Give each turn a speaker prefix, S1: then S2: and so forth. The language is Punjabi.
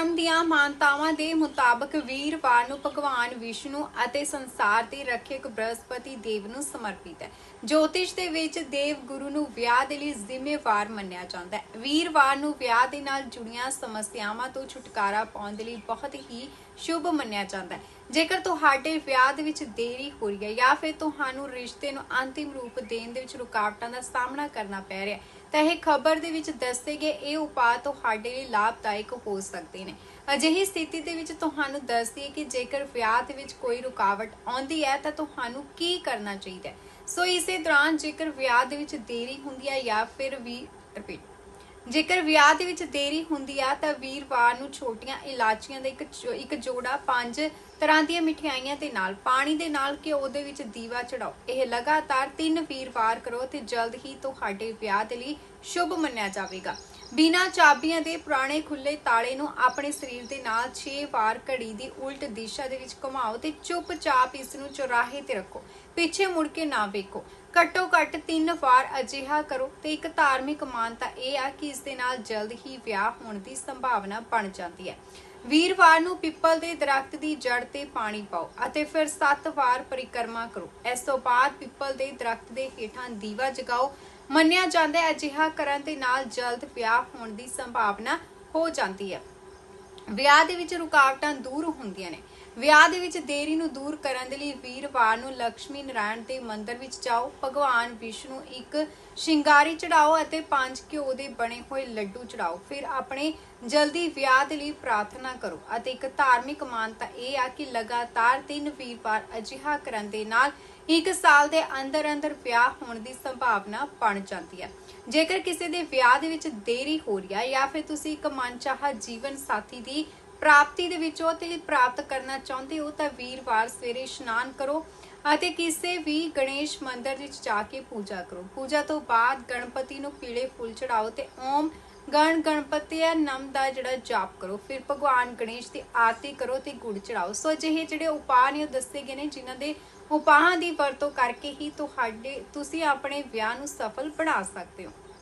S1: ਧਰਮ ਦੀਆਂ ਮਾਨਤਾਵਾਂ ਦੇ ਮੁਤਾਬਕ ਵੀਰਵਾਰ ਨੂੰ ਭਗਵਾਨ ਵਿਸ਼ਨੂੰ ਅਤੇ ਸੰਸਾਰ ਦੇ ਰੱਖਿਅਕ ਬ੍ਰਹਸਪਤੀ ਦੇਵ ਨੂੰ ਸਮਰਪਿਤ ਹੈ। ਜੋਤਿਸ਼ ਦੇ ਵਿੱਚ ਦੇਵ ਗੁਰੂ ਨੂੰ ਵਿਆਹ ਦੇ ਲਈ ਜ਼ਿੰਮੇਵਾਰ ਮੰਨਿਆ ਜਾਂਦਾ ਹੈ। ਵੀਰਵਾਰ ਨੂੰ ਵਿਆਹ ਦੇ ਨਾਲ ਜੁੜੀਆਂ ਸਮੱਸਿਆਵਾਂ ਤੋਂ ਛੁਟਕਾਰਾ ਪਾਉਣ ਦੇ ਲਈ ਬਹੁਤ ਹੀ ਸ਼ੁਭ ਮੰਨਿਆ ਜਾਂਦਾ ਹੈ। ਜੇਕਰ ਤੁਹਾਡੇ ਵਿਆਹ ਦੇ ਵਿੱਚ ਦੇਰੀ ਹੋ ਰਹੀ ਹੈ ਜਾਂ ਫਿਰ ਤੁਹਾਨੂੰ ਰਿਸ਼ਤੇ ਨੂੰ ਅੰਤਿਮ ਰੂਪ ਦੇਣ ਦੇ ਵਿੱਚ ਰੁਕਾਵਟਾਂ ਦਾ ਸਾਹਮਣਾ ਕਰਨਾ ਪੈ ਰਿਹਾ ਹੈ ਤਾਂ ਇਹ ਖਬਰ ਦੇ ਵਿੱਚ ਦੱਸੇ ਗਏ ਇਹ ਉਪਾਅ ਤੁਹਾਡੇ ਲਈ ਲਾਭਦਾਇਕ ਹੋ ਸਕਦੇ ਨੇ। ਅਜਿਹੀ ਸਥਿਤੀ ਦੇ ਵਿੱਚ ਤੁਹਾਨੂੰ ਦੱਸਦੀ ਹੈ ਕਿ ਜੇਕਰ ਵਿਆਹ ਦੇ ਵਿੱਚ ਕੋਈ ਰੁਕਾਵਟ ਆਉਂਦੀ ਹੈ, ਤਾਂ ਤੁਹਾਨੂੰ ਕੀ ਕਰਨਾ ਚਾਹੀਦਾ ਹੈ? ਸੋ ਇਸੇ ਦੌਰਾਨ ਜੇਕਰ ਵਿਆਹ ਦੇ ਵਿੱਚ ਦੇਰੀ ਹੁੰਦੀ ਹੈ ਜਾਂ ਫਿਰ ਵੀ ਰਿਪੀਟ ਜੇਕਰ ਵਿਆਹ ਦੇ ਵਿੱਚ ਦੇਰੀ ਹੁੰਦੀ ਆ ਤਾਂ ਵੀਰਵਾਰ ਨੂੰ ਛੋਟੀਆਂ ਇਲਾਚੀਆਂ ਦਾ ਇੱਕ ਇੱਕ ਜੋੜਾ ਪੰਜ ਤਰ੍ਹਾਂ ਦੀਆਂ ਮਠਿਆਈਆਂ ਦੇ ਨਾਲ, ਪਾਣੀ ਦੇ ਨਾਲ ਘਿਓ ਦੇ ਵਿੱਚ ਦੀਵਾ ਚੜਾਓ। ਇਹ ਲਗਾਤਾਰ ਤਿੰਨ ਵੀਰਵਾਰ ਕਰੋ ਤੇ ਜਲਦ ਹੀ ਤੁਹਾਡੇ ਵਿਆਹ ਦੇ ਲਈ ਸ਼ੁਭ ਮੰਨਿਆ ਜਾਵੇਗਾ। ਬਿਨਾਂ ਚਾਬੀਆਂ ਦੇ ਪੁਰਾਣੇ ਖੁੱਲੇ ਤਾਲੇ ਨੂੰ ਆਪਣੇ ਸਰੀਰ ਦੇ ਨਾਲ 6 ਵਾਰ ਘੜੀ ਦੀ ਉਲਟ ਦਿਸ਼ਾ ਦੇ ਵਿੱਚ ਘੁਮਾਓ ਤੇ ਚੁੱਪਚਾਪ ਇਸ ਨੂੰ ਚੁਰਾਹੇ ਤੇ ਰੱਖੋ। ਪਿੱਛੇ ਮੁੜ ਕੇ ਨਾ ਵੇਖੋ। ਘੱਟੋ ਘੱਟ 3 ਵਾਰ ਅਜਿਹਾ ਕਰੋ ਤੇ ਇੱਕ ਧਾਰਮਿਕ ਮਾਨਤਾ ਇਹ ਆ ਕਿ ਇਸ ਦੇ ਨਾਲ ਜਲਦ ਹੀ ਵਿਆਹ ਹੋਣ ਦੀ ਸੰਭਾਵਨਾ ਬਣ ਜਾਂਦੀ ਹੈ। ਵੀਰਵਾਰ ਨੂੰ ਪਿੱਪਲ ਦੇ ਦਰਖਤ ਦੀ ਜੜ ਤੇ ਪਾਣੀ ਪਾਓ ਅਤੇ ਫਿਰ 7 ਵਾਰ ਪਰਿਕਰਮਾ ਕਰੋ। ਇਸ ਤੋਂ ਬਾਅਦ ਪਿੱਪਲ ਦੇ ਦਰਖਤ ਦੇ ਹੇਠਾਂ ਦੀਵਾ ਜਗਾਓ ਮੰਨਿਆ ਜਾਂਦਾ ਹੈ, ਅਜਿਹਾ ਕਰਨ ਦੇ ਨਾਲ ਜਲਦ ਵਿਆਹ ਹੋਣ ਦੀ ਸੰਭਾਵਨਾ ਹੋ ਜਾਂਦੀ ਹੈ। ਵਿਆਹ ਦੇ ਵਿੱਚ ਰੁਕਾਵਟਾਂ ਦੂਰ ਹੁੰਦੀਆਂ ਨੇ। ਵਿਆਹ ਦੇ ਵਿੱਚ ਦੇਰੀ ਨੂੰ ਦੂਰ ਕਰਨ ਦੇ ਲਈ ਵੀਰਵਾਰ ਨੂੰ ਲక్ష్ਮੀ ਨਾਰਾਇਣ ਦੇ ਮੰਦਿਰ ਵਿੱਚ ਜਾਓ। ਭਗਵਾਨ ਵਿਸ਼ਨੂੰ ਇੱਕ ਸ਼ਿੰਗਾਰੀ ਚੜਾਓ ਅਤੇ ਪੰਜ ਘਿਓ ਦੇ ਬਣੇ ਹੋਏ ਲੱਡੂ ਚੜਾਓ। ਫਿਰ ਆਪਣੇ ਜਲਦੀ ਵਿਆਹ ਦੇ ਲਈ ਪ੍ਰਾਰਥਨਾ ਕਰੋ ਅਤੇ ਇੱਕ ਧਾਰਮਿਕ ਮਾਨਤਾ ਇਹ ਆ ਕਿ ਲਗਾਤਾਰ ਤਿੰਨ ਵੀਰਵਾਰ ਅਜਿਹਾ ਕਰਨ ਦੇ ਨਾਲ ਇੱਕ ਸਾਲ ਦੇ ਅੰਦਰ ਅੰਦਰ ਵਿਆਹ ਹੋਣ ਦੀ ਸੰਭਾਵਨਾ ਬਣ ਜਾਂਦੀ ਹੈ। ਜੇਕਰ ਕਿਸੇ ਦੇ ਵਿਆਹ ਦੇ ਵਿੱਚ ਦੇਰੀ ਹੋ ਰਹੀ ਹੈ ਜਾਂ ਫਿਰ ਤੁਸੀਂ ਇੱਕ ਮਨਚਾਹਾ ਜੀਵਨ ਸਾਥੀ ਦੀ ਪ੍ਰਾਪਤੀ ਦੇ ਵਿੱਚ ਉਹ ਤੇ ਪ੍ਰਾਪਤ ਕਰਨਾ ਚਾਹੁੰਦੇ ਹੋ ਤਾਂ ਵੀਰਵਾਰ ਸਵੇਰੇ ਇਸ਼ਨਾਨ ਕਰੋ ਅਤੇ ਕਿਸੇ ਵੀ ਗਣੇਸ਼ ਮੰਦਿਰ ਵਿੱਚ ਜਾ ਕੇ ਪੂਜਾ ਕਰੋ। ਪੂਜਾ ਤੋਂ ਬਾਅਦ ਗਣਪਤੀ ਨੂੰ ਪੀਲੇ ਫੁੱਲ ਚੜਾਓ ਤੇ ਓਮ ਗਣ ਗਣਪਤੀ ਨਮ ਦਾ ਜਿਹੜਾ ਜਾਪ ਕਰੋ। ਫਿਰ ਭਗਵਾਨ ਗਣੇਸ਼ ਦੀ ਆਰਤੀ ਕਰੋ ਤੇ ਗੁੜ ਚੜਾਓ ਸੋ ਅਜਿਹੇ ਜਿਹੜੇ ਉਪਾਅ ਨੇ ਉਹ ਦੱਸੇ ਗਏ ਨੇ, ਜਿਨ੍ਹਾਂ ਦੇ ਉਪਾਹਾਂ ਦੀ ਵਰਤੋਂ ਕਰਕੇ ਹੀ ਤੁਹਾਡੇ, ਤੁਸੀਂ ਆਪਣੇ ਵਿਆਹ ਨੂੰ ਸਫਲ ਬਣਾ ਸਕਦੇ ਹੋ।